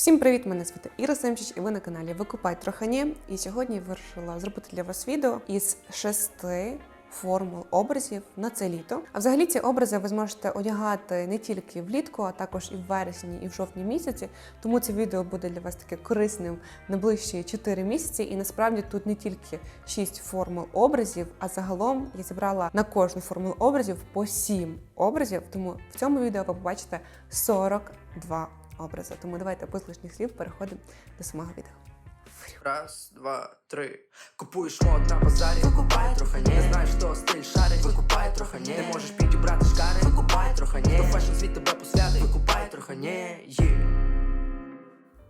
Всім привіт! Мене звати Іра Семчич, і ви на каналі Викупай Трохані. І сьогодні я вирішила зробити для вас відео із шести формул образів на це літо. А взагалі ці образи ви зможете одягати не тільки влітку, а також і в вересні, і в жовтні місяці. Тому це відео буде для вас таке корисним на ближчі 4 місяці. І насправді тут не тільки 6 формул образів, а загалом я зібрала на кожну формулу образів по 7 образів. Тому в цьому відео ви побачите 42 образи. Тому давайте без лишніх слів переходимо до самого відео. Раз, два, три. Купуєш мод на базарі, викупай трохи ні. Не знаєш, хто стиль шарить, викупай трохи ні. Не можеш підібрати шкари, викупай трохи ні. То фешн світ тебе посвятить, викупай трохи ні. Є.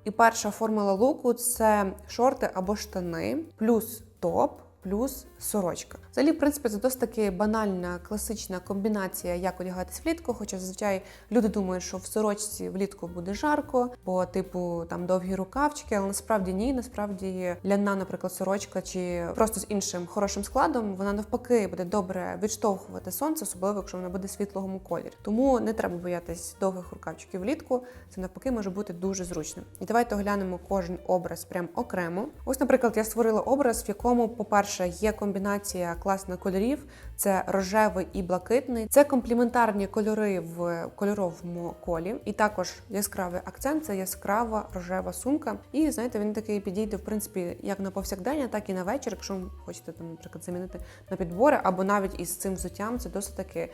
І перша формула луку це шорти або штани, плюс топ, плюс сорочка. Взагалі, в принципі, це досить таки банальна класична комбінація, як одягатись влітку. Хоча зазвичай люди думають, що в сорочці влітку буде жарко, бо типу там довгі рукавчики, але насправді ні. Насправді ляна, наприклад, сорочка чи просто з іншим хорошим складом, вона навпаки буде добре відштовхувати сонце, особливо якщо вона буде світлого кольорі. Тому не треба боятись довгих рукавчиків влітку. Це навпаки може бути дуже зручним. І давайте оглянемо кожен образ прям окремо. Ось, наприклад, я створила образ, в якому, по-перше, є комбінація класних кольорів: це рожевий і блакитний. Це компліментарні кольори в кольоровому колі, і також яскравий акцент це яскрава рожева сумка. І знаєте, він такий підійде, в принципі, як на повсякдення, так і на вечір, якщо ви хочете там, наприклад, замінити на підбори, або навіть із цим взуттям це досить таки е,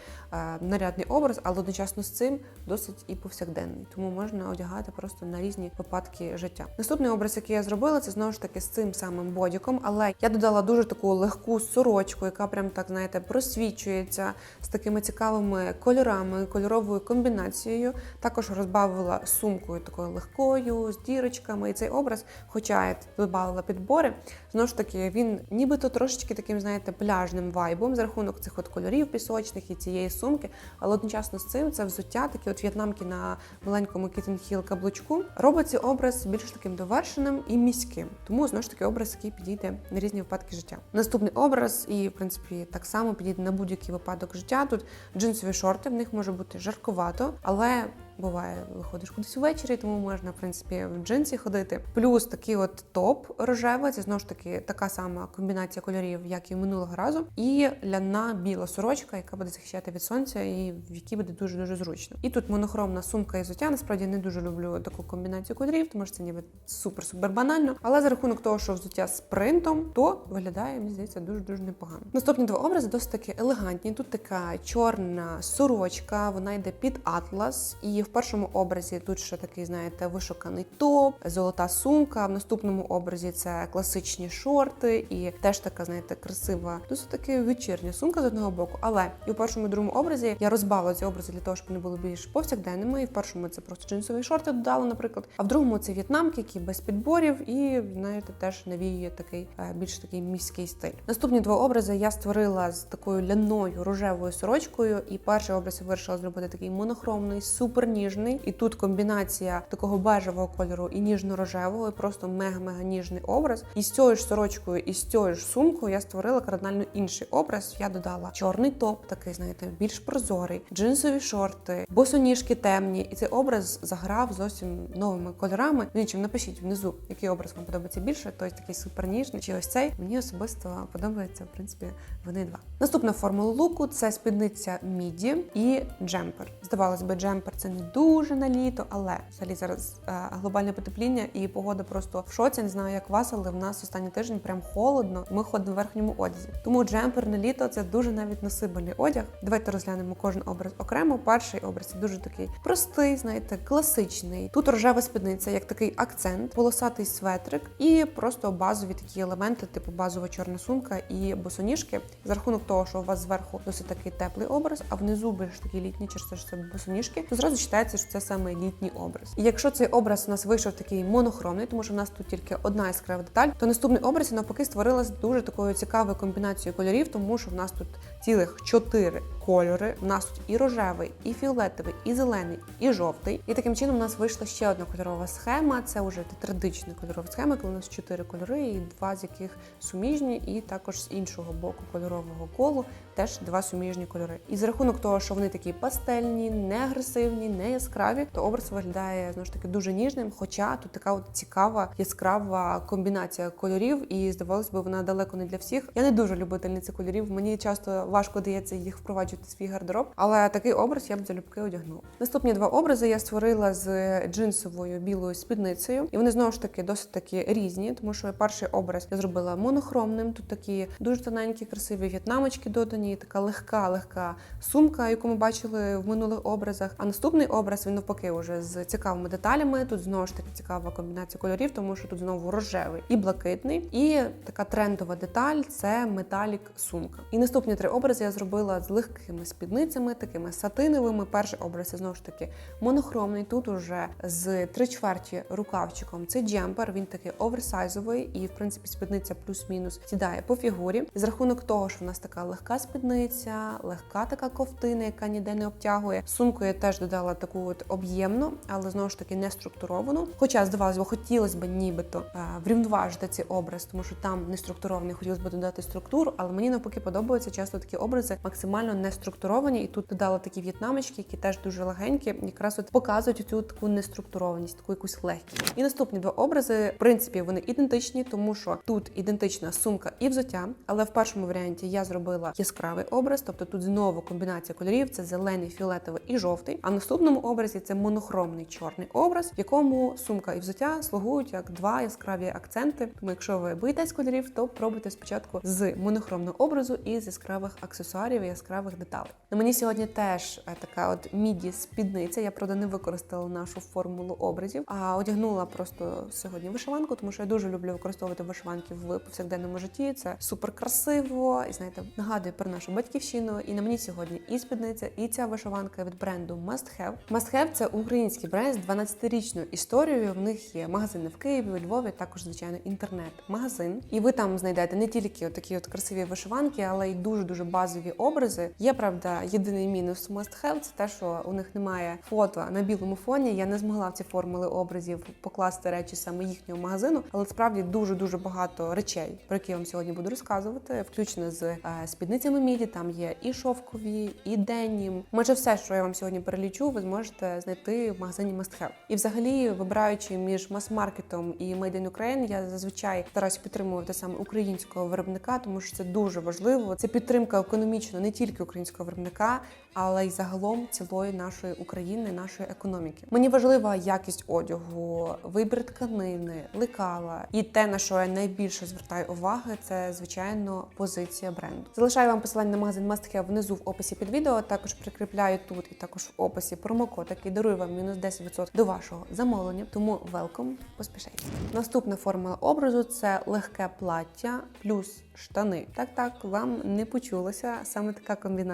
нарядний образ, але одночасно з цим досить і повсякденний. Тому можна одягати просто на різні випадки життя. Наступний образ, який я зробила, це знову ж таки з цим самим бодіком, але я додала дуже таку легку сорочку, яка прям так знаєте просвічується з такими цікавими кольорами, кольоровою комбінацією. Також розбавила сумкою такою легкою, з дірочками. І цей образ, хоча я додавала підбори, знову ж таки він нібито трошечки таким, знаєте, пляжним вайбом за рахунок цих от кольорів пісочних і цієї сумки. Але одночасно з цим це взуття, такі от в'єтнамки на маленькому кітенхіл каблучку, робить цей образ більш таким довершеним і міським. Тому знову ж таки образ, який підійде на різні випадки життя. Наступний образ, і в принципі так само підійде на будь-який випадок життя. Тут джинсові шорти, в них може бути жаркувато, але буває, виходиш кудись ввечері, тому можна в принципі в джинсі ходити. Плюс такий от топ рожевий, це знову ж таки така сама комбінація кольорів, як і минулого разу, і ляна біла сорочка, яка буде захищати від сонця, і в якій буде дуже дуже зручно. І тут монохромна сумка і взуття. Насправді не дуже люблю таку комбінацію кольорів, тому що це ніби супер-супер банально. Але за рахунок того, що взуття з принтом, то виглядає, мені здається, дуже дуже непогано. Наступні два образи досить таки елегантні. Тут така чорна сорочка, вона йде під атлас, і в першому образі тут ще такий, знаєте, вишуканий топ, золота сумка. В наступному образі це класичні шорти, і теж така, знаєте, красива, досить таки вечірня сумка з одного боку. Але і в першому і другому образі я розбавила ці образи для того, щоб вони були більш повсякденними. І в першому це просто джинсові шорти додала, наприклад. А в другому це в'єтнамки, які без підборів, і знаєте, теж навіює такий е, більш такий міський стиль. Наступні два образи я створила з такою ляною рожевою сорочкою. І перший образ я вирішила зробити такий монохромний, супер ніжний. І тут комбінація такого бежевого кольору і ніжно-рожевого, і просто мега-мега ніжний образ. І з цією ж сорочкою, і з цією ж сумкою я створила кардинально інший образ. Я додала чорний топ, такий, знаєте, більш прозорий, джинсові шорти, босоніжки темні. І цей образ заграв зовсім новими кольорами. Ну, Нічим напишіть внизу, який образ вам подобається більше. Той такий суперніжний, чи ось цей. Мені особисто подобається, в принципі, вони два. Наступна формула луку це спідниця міді і джемпер. Здавалось би, джемпер це не дуже на літо, але взагалі зараз е, глобальне потепління і погода просто в шоці. Не знаю, як вас, але в нас останній тиждень прям холодно. Ми ходимо в верхньому одязі. Тому джемпер на літо це дуже навіть носибельний одяг. Давайте розглянемо кожен образ окремо. Перший образ це дуже такий простий, знаєте, класичний. Тут рожева спідниця, як такий акцент, полосатий светрик і просто базові такі елементи, типу базова чорна сумка і босоніжки. За рахунок того, що у вас зверху досить такий теплий образ, а внизу більш через те, що це босоніжки, то зразу читається, що це саме літній образ. І якщо цей образ у нас вийшов такий монохромний, тому що в нас тут тільки одна яскрава деталь, то наступний образ навпаки створилася дуже такою цікавою комбінацією кольорів, тому що в нас тут цілих чотири кольори. У нас тут і рожевий, і фіолетовий, і зелений, і жовтий. І таким чином у нас вийшла ще одна кольорова схема. Це вже традична кольорова схема, коли у нас чотири кольори, і два з яких суміжні, і також з іншого боку кольорового колу теж два суміжні кольори. І за рахунок того, що вони такі пастельні, не агресивні, не яскраві, то образ виглядає знову ж таки дуже ніжним. Хоча тут така от цікава яскрава комбінація кольорів, і здавалось би, вона далеко не для всіх. Я не дуже любительниця кольорів. Мені часто важко дається їх впроваджувати в свій гардероб, але такий образ я б залюбки одягнула. Наступні два образи я створила з джинсовою білою спідницею, і вони знову ж таки досить таки різні, тому що перший образ я зробила монохромним. Тут такі дуже тоненькі, красиві в'єтнамочки додані, така легка, легка сумка, яку ми бачили в минулих образах. А наступний образ він навпаки вже з цікавими деталями. Тут знову ж таки цікава комбінація кольорів, тому що тут знову рожевий і блакитний. І така трендова деталь це металік сумка. І наступні три образи я зробила з легкими спідницями, такими сатиновими. Перший образ знову ж таки монохромний. Тут уже з три чверті рукавчиком. Це джемпер. Він такий оверсайзовий, і в принципі спідниця плюс-мінус сідає по фігурі. З рахунок того, що в нас така легка спідниця, легка така ковтина, яка ніде не обтягує. Сумку я теж додала таку от об'ємну, але знову ж таки не структуровану. Хоча здавалося, б, хотілося б нібито е, врівноважити цей образ, тому що там не структурований, хотілося б додати структуру, але мені навпаки подобаються часто такі образи максимально не структуровані. І тут додала такі в'єтнамочки, які теж дуже легенькі, якраз от показують цю таку неструктурованість, таку якусь легкість. І наступні два образи, в принципі, вони ідентичні, тому що тут ідентична сумка і взуття, але в першому варіанті я зробила яскравий образ, тобто тут знову комбінація кольорів: це зелений, фіолетовий і жовтий. А в наступному образі це монохромний чорний образ, в якому сумка і взуття слугують як два яскраві акценти. Тому, якщо ви боїтесь кольорів, то пробуйте спочатку з монохромного образу і з яскравих аксесуарів і яскравих деталей. На мені сьогодні теж е, така от міді спідниця. Я правда не використала нашу формулу образів, а одягнула просто сьогодні вишиванку, тому що я дуже люблю використовувати вишиванки в повсякденному житті. Це супер красиво і знаєте, нагадує про нашу батьківщину. І на мені сьогодні і спідниця, і ця вишиванка від бренду Must Have. Must Have – це український бренд з 12-річною історією. В них є магазини в Києві, у Львові, також звичайно інтернет-магазин. І ви там знайдете не тільки такі от красиві вишиванки, але й дуже дуже базові образи. Є правда єдиний мінус Must Have – це те, що у них немає фото на білому фоні. Я не змогла в ці формули образів покласти речі саме їхнього магазину, але справді дуже дуже багато речей, про які я вам сьогодні буду розказувати, включно з е, спідницями міді. Там є і шовкові, і денім. Майже все, що я вам сьогодні перелічу, ви зможете знайти в магазині Must Have. І взагалі, вибираючи між мас-маркетом і Made in Ukraine, я зазвичай стараюся підтримувати саме українського виробника, тому що це дуже важливо. Це підтримка економічно не тільки українського виробника, але й загалом цілої нашої України, нашої економіки. Мені важлива якість одягу, вибір тканини, лекала. І те, на що я найбільше звертаю уваги, це звичайно позиція бренду. Залишаю вам посилання на магазин Must внизу в описі під відео. Також прикріпляю тут і також в описі промокод, який дарує вам мінус 10% до вашого замовлення. Тому welcome, поспішайте. Наступна формула образу це легке плаття плюс штани. Так, так, вам не почулося саме така комбінація.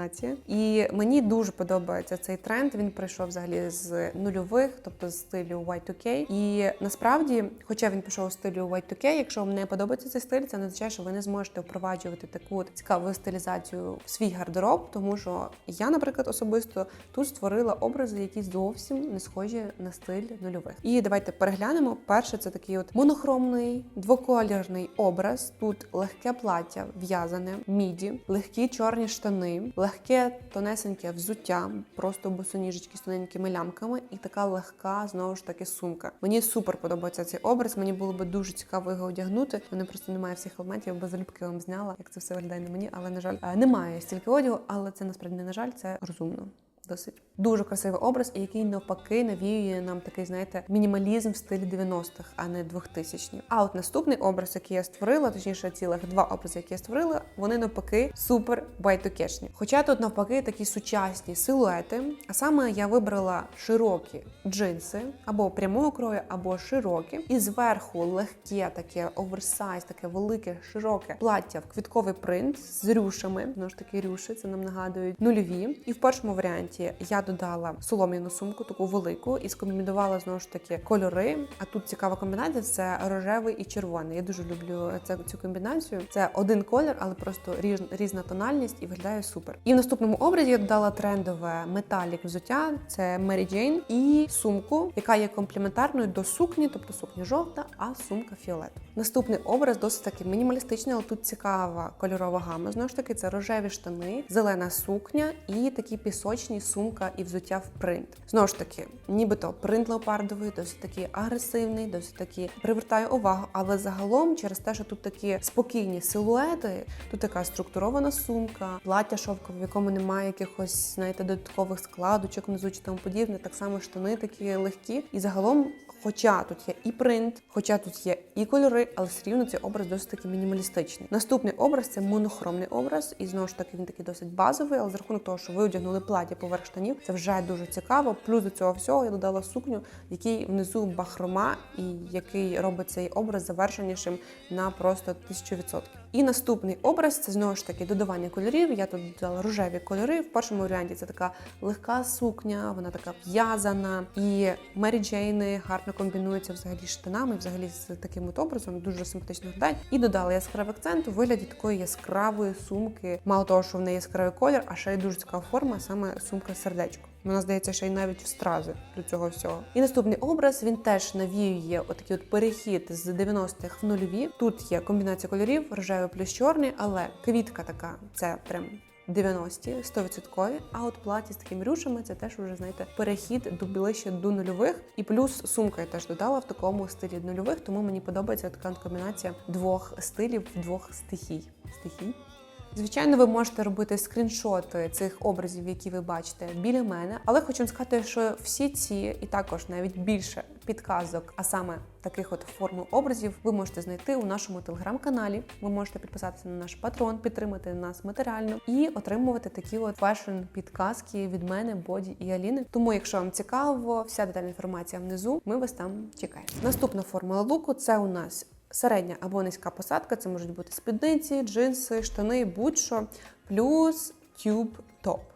І мені дуже подобається цей тренд. Він прийшов взагалі з нульових, тобто з стилю Y2K. І насправді, хоча він пішов у стилю Y2K, якщо вам не подобається цей стиль, це не означає, що ви не зможете впроваджувати таку цікаву стилізацію в свій гардероб, тому що я, наприклад, особисто тут створила образи, які зовсім не схожі на стиль нульових. І давайте переглянемо. Перше, це такий от монохромний двоколірний образ. Тут легке плаття в'язане, міді, легкі чорні штани, легке тонесеньке взуття, просто босоніжечки з тоненькими лямками, і така легка знову ж таки сумка. Мені супер подобається цей образ. Мені було би дуже цікаво його одягнути. Вони просто немає всіх елементів, бо залюбки вам зняла, як це все виглядає на мені. Але на жаль, е, немає стільки одягу, але це насправді не на жаль, це розумно. Досить дуже красивий образ, і який навпаки навіює нам такий, знаєте, мінімалізм в стилі 90-х, а не 2000-ні. А от наступний образ, який я створила, точніше, цілих два образи, які я створила, вони навпаки супер байтокешні. Хоча тут навпаки такі сучасні силуети. А саме я вибрала широкі джинси або прямого крою, або широкі, і зверху легке таке оверсайз, таке велике, широке плаття в квітковий принт з рюшами. Знову ж таки, рюши це нам нагадують нульові. І в першому варіанті я додала солом'яну сумку, таку велику, і скомбінувала знову ж таки кольори. А тут цікава комбінація це рожевий і червоний. Я дуже люблю це, цю комбінацію. Це один колір, але просто різ, різна тональність і виглядає супер. І в наступному образі я додала трендове металік взуття. Це Mary Jane і сумку, яка є комплементарною до сукні, тобто сукня жовта, а сумка фіолетова. Наступний образ досить таки мінімалістичний, але тут цікава кольорова гама. Знову ж таки, це рожеві штани, зелена сукня і такі пісочні сумка і взуття в принт. Знову ж таки, нібито принт леопардовий, досить такий агресивний, досить таки привертає увагу. Але загалом, через те, що тут такі спокійні силуети, тут така структурована сумка, плаття шовкове, в якому немає якихось, знаєте, додаткових складочок внизу чи тому подібне. Так само штани такі легкі. І загалом, хоча тут є і принт, хоча тут є і кольори, але все рівно цей образ досить таки мінімалістичний. Наступний образ це монохромний образ, і знову ж таки він такий досить базовий, але за рахунок того, що ви одягнули плаття поверх штанів, це вже дуже цікаво. Плюс до цього всього я додала сукню, в якій внизу бахрома, і який робить цей образ завершенішим на просто тисячу відсотків. І наступний образ це знову ж таки додавання кольорів. Я тут додала рожеві кольори. В першому варіанті це така легка сукня, вона така в'язана. І Мері Джейни гарно комбінуються взагалі штанами, взагалі з таким от образом, дуже симпатично виглядає. І додала яскравий акцент у вигляді такої яскравої сумки. Мало того, що в неї яскравий колір, а ще й дуже цікава форма, саме сумка сердечко. Вона здається, ще й навіть в стрази до цього всього. І наступний образ він теж навіює отакий от перехід з 90-х в нульові. Тут є комбінація кольорів, рожевий плюс чорний, але квітка така це прям. 90 100%, а от платі з такими рюшами це теж уже знаєте перехід до ближче до нульових. І плюс сумка я теж додала в такому стилі нульових, тому мені подобається така комбінація двох стилів, двох стихій. Стихій. Звичайно, ви можете робити скріншоти цих образів, які ви бачите біля мене, але хочу сказати, що всі ці і також навіть більше підказок, а саме таких от формул образів, ви можете знайти у нашому телеграм-каналі. Ви можете підписатися на наш патрон, підтримати нас матеріально і отримувати такі от фешн підказки від мене, Боді і Аліни. Тому, якщо вам цікаво, вся детальна інформація внизу. Ми вас там чекаємо. Наступна формула луку це у нас середня або низька посадка. Це можуть бути спідниці, джинси, штани, будь-що, плюс тюб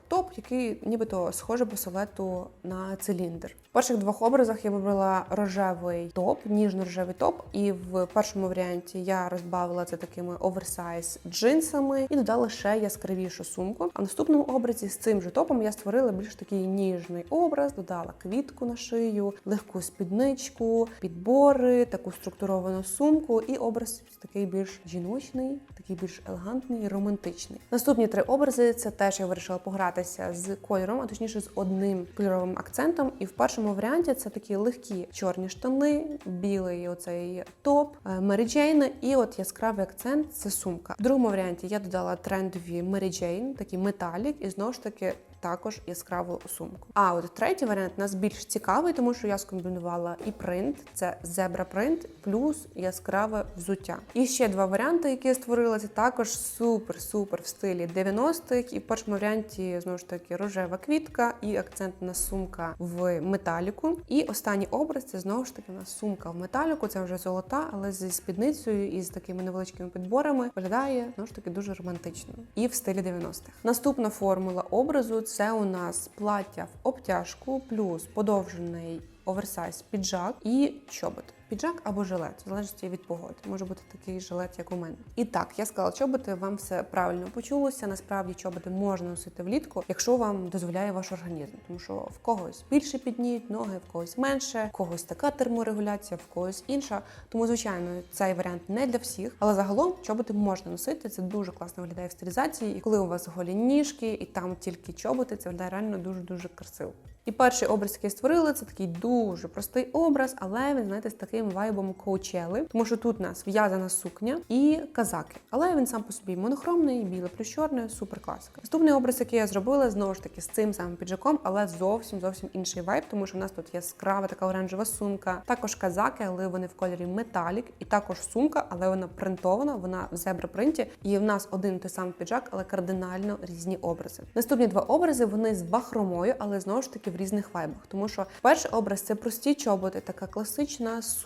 топ. Який нібито схожий по силуету на циліндр. В перших двох образах я вибрала рожевий топ, ніжно-рожевий топ, і в першому варіанті я розбавила це такими оверсайз джинсами і додала ще яскравішу сумку. А в наступному образі з цим же топом я створила більш такий ніжний образ, додала квітку на шию, легку спідничку, підбори, таку структуровану сумку, і образ такий більш жіночний, такий більш елегантний романтичний. Наступні три образи це теж я вирішила погратися з кольором, а точніше з одним кольоровим акцентом. І в першому варіанті це такі легкі чорні штани, білий оцей топ, Мері Джейн, і от яскравий акцент це сумка. В другому варіанті я додала трендові Джейн, такий металік, і знову ж таки. Також яскраву сумку. А от третій варіант нас більш цікавий, тому що я скомбінувала і принт, це зебра принт, плюс яскраве взуття. І ще два варіанти, які я створила, це також супер-супер в стилі 90-х. І в першому варіанті знову ж таки рожева квітка і акцентна сумка в металіку. І останній образ це знову ж таки у нас сумка в металіку. Це вже золота, але зі спідницею і з такими невеличкими підборами виглядає знову ж таки дуже романтично і в стилі 90-х. Наступна формула образу це у нас плаття в обтяжку, плюс подовжений оверсайз піджак і чоботи. Піджак або жилет, в залежності від погоди. Може бути такий жилет, як у мене. І так, я сказала чоботи, вам все правильно почулося. Насправді чоботи можна носити влітку, якщо вам дозволяє ваш організм. Тому що в когось більше підніють ноги, в когось менше, в когось така терморегуляція, в когось інша. Тому, звичайно, цей варіант не для всіх, але загалом чоботи можна носити. Це дуже класно виглядає в стилізації. І коли у вас голі ніжки, і там тільки чоботи, це виглядає реально дуже дуже красиво. І перший образ, який створили, це такий дуже простий образ, але він знаєте з таким вайбом коучели, тому що тут у нас в'язана сукня і казаки. Але він сам по собі монохромний, біле плюс супер класика. Наступний образ, який я зробила, знову ж таки з цим самим піджаком, але зовсім зовсім інший вайб, тому що в нас тут яскрава така оранжева сумка, також казаки, але вони в кольорі металік, і також сумка, але вона принтована, вона в зебра принті. І в нас один той самий піджак, але кардинально різні образи. Наступні два образи вони з бахромою, але знову ж таки в різних вайбах. Тому що перший образ це прості чоботи, така класична сумка,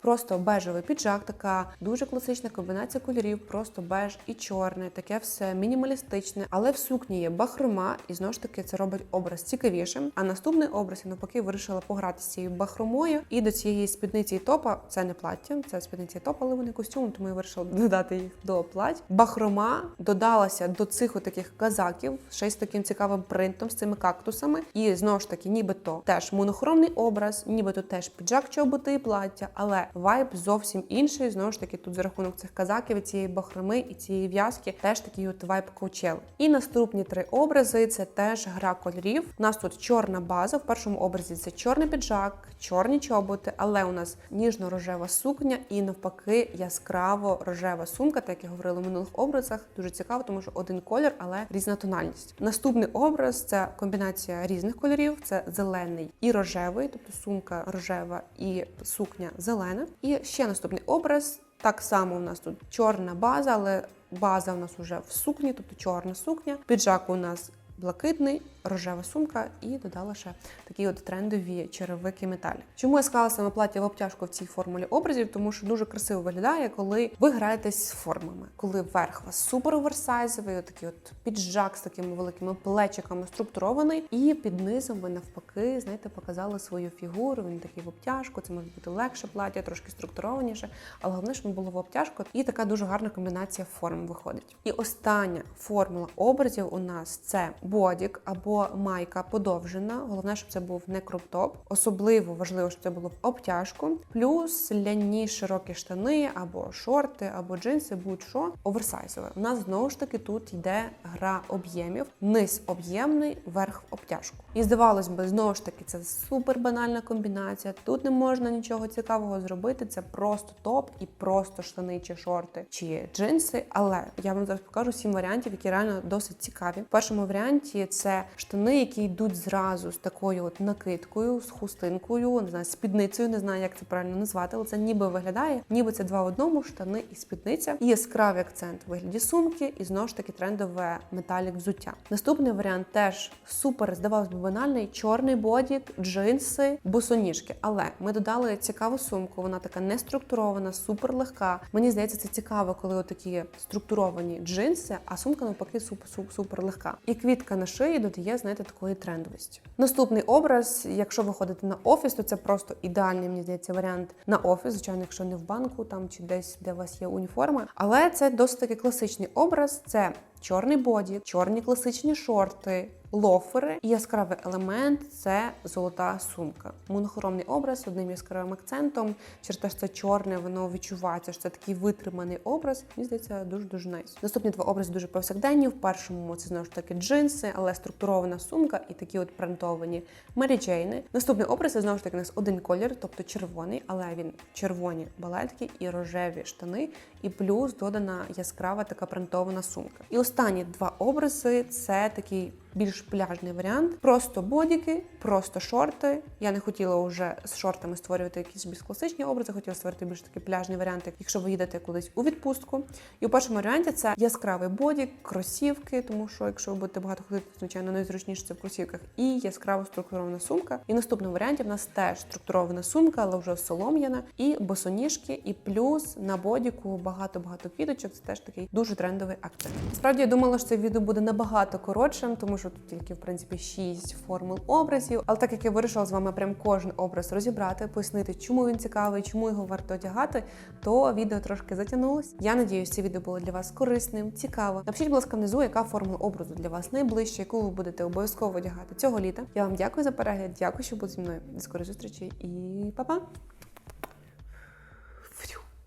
просто бежевий піджак, така дуже класична комбінація кольорів, просто беж і чорне, таке все мінімалістичне, але в сукні є бахрома, і знову ж таки це робить образ цікавішим. А наступний образ я навпаки вирішила пограти з цією бахромою і до цієї спідниці і топа. Це не плаття, це спідниці і топ, але вони костюм, тому я вирішила додати їх до плать. Бахрома додалася до цих таких казаків, ще з таким цікавим принтом, з цими кактусами. І знову ж таки, нібито теж монохромний образ, нібито теж піджак, чоботи і плаття, але вайб зовсім інший. Знову ж таки, тут за рахунок цих казаків, і цієї бахроми і цієї в'язки, теж такий от вайб коучел. І наступні три образи це теж гра кольорів. У нас тут чорна база. В першому образі це чорний піджак, чорні чоботи, але у нас ніжно-рожева сукня і навпаки яскраво рожева сумка, так як я говорила в минулих образах. Дуже цікаво, тому що один колір, але різна тональність. Наступний образ це комбінація різних кольорів: це зелений і рожевий, тобто сумка рожева і сукня зелена. І ще наступний образ. Так само у нас тут чорна база, але база у нас вже в сукні, тобто чорна сукня. Піджак у нас блакитний, рожева сумка і додала ще такі от трендові черевики металі. Чому я сказала саме плаття в обтяжку в цій формулі образів? Тому що дуже красиво виглядає, коли ви граєтесь з формами, коли верх вас супер оверсайзовий, отакий от піджак з такими великими плечиками структурований, і під низом ви навпаки, знаєте, показали свою фігуру. Він такий в обтяжку. Це може бути легше плаття, трошки структурованіше, але головне, щоб було в обтяжку. І така дуже гарна комбінація форм виходить. І остання формула образів у нас це бодік або майка подовжена. Головне, щоб це був не кроп-топ. Особливо важливо, щоб це було в обтяжку. Плюс ляні широкі штани або шорти, або джинси, будь-що оверсайзове. У нас знову ж таки тут йде гра об'ємів, низ об'ємний, верх в обтяжку. І здавалось би, знову ж таки, це супер банальна комбінація. Тут не можна нічого цікавого зробити. Це просто топ і просто штани чи шорти чи джинси. Але я вам зараз покажу сім варіантів, які реально досить цікаві. В першому варіанті це штани, які йдуть зразу з такою от накидкою, з хустинкою, не знаю, спідницею, не знаю, як це правильно назвати, але це ніби виглядає, ніби це два в одному штани і спідниця. І яскравий акцент у вигляді сумки, і знову ж таки трендове металік взуття. Наступний варіант теж супер, здавалось би, банальний чорний бодік, джинси, босоніжки. Але ми додали цікаву сумку. Вона така не структурована, супер легка. Мені здається, це цікаво, коли отакі структуровані джинси, а сумка навпаки супер супер легка. І квітка на шиї додає, знаєте, такої трендовості. Наступний образ, якщо ви ходите на офіс, то це просто ідеальний, мені здається, варіант на офіс. Звичайно, якщо не в банку там чи десь, де у вас є уніформа. Але це досить таки класичний образ. Це чорний боді, чорні класичні шорти. Лофери і яскравий елемент це золота сумка. Монохромний образ одним яскравим акцентом. Через те, що це чорне, воно відчувається, що це такий витриманий образ. Мені здається, дуже дуже найс. Наступні два образи дуже повсякденні. В першому це знову ж таки джинси, але структурована сумка і такі от принтовані Джейни. Наступний образ це знову ж таки у нас один колір, тобто червоний, але він червоні балетки і рожеві штани, і плюс додана яскрава така принтована сумка. І останні два образи це такий більш пляжний варіант. Просто бодіки, просто шорти. Я не хотіла вже з шортами створювати якісь більш класичні образи, хотіла створити більш такі пляжні варіанти, якщо ви їдете кудись у відпустку. І у першому варіанті це яскравий бодік, кросівки, тому що якщо ви будете багато ходити, звичайно, найзручніше це в кросівках, і яскраво структурована сумка. І в наступному варіанті в нас теж структурована сумка, але вже солом'яна, і босоніжки, і плюс на бодіку багато-багато квіточок. Це теж такий дуже трендовий акцент. Справді я думала, що це відео буде набагато коротшим, тому тут тільки в принципі 6 формул образів. Але так як я вирішила з вами прям кожен образ розібрати, пояснити, чому він цікавий, чому його варто одягати, то відео трошки затягнулось. Я надіюсь, це відео було для вас корисним, цікаво. Напишіть, будь ласка, внизу, яка формула образу для вас найближча, яку ви будете обов'язково одягати цього літа. Я вам дякую за перегляд, дякую, що були зі мною. До скорої зустрічі і па-па!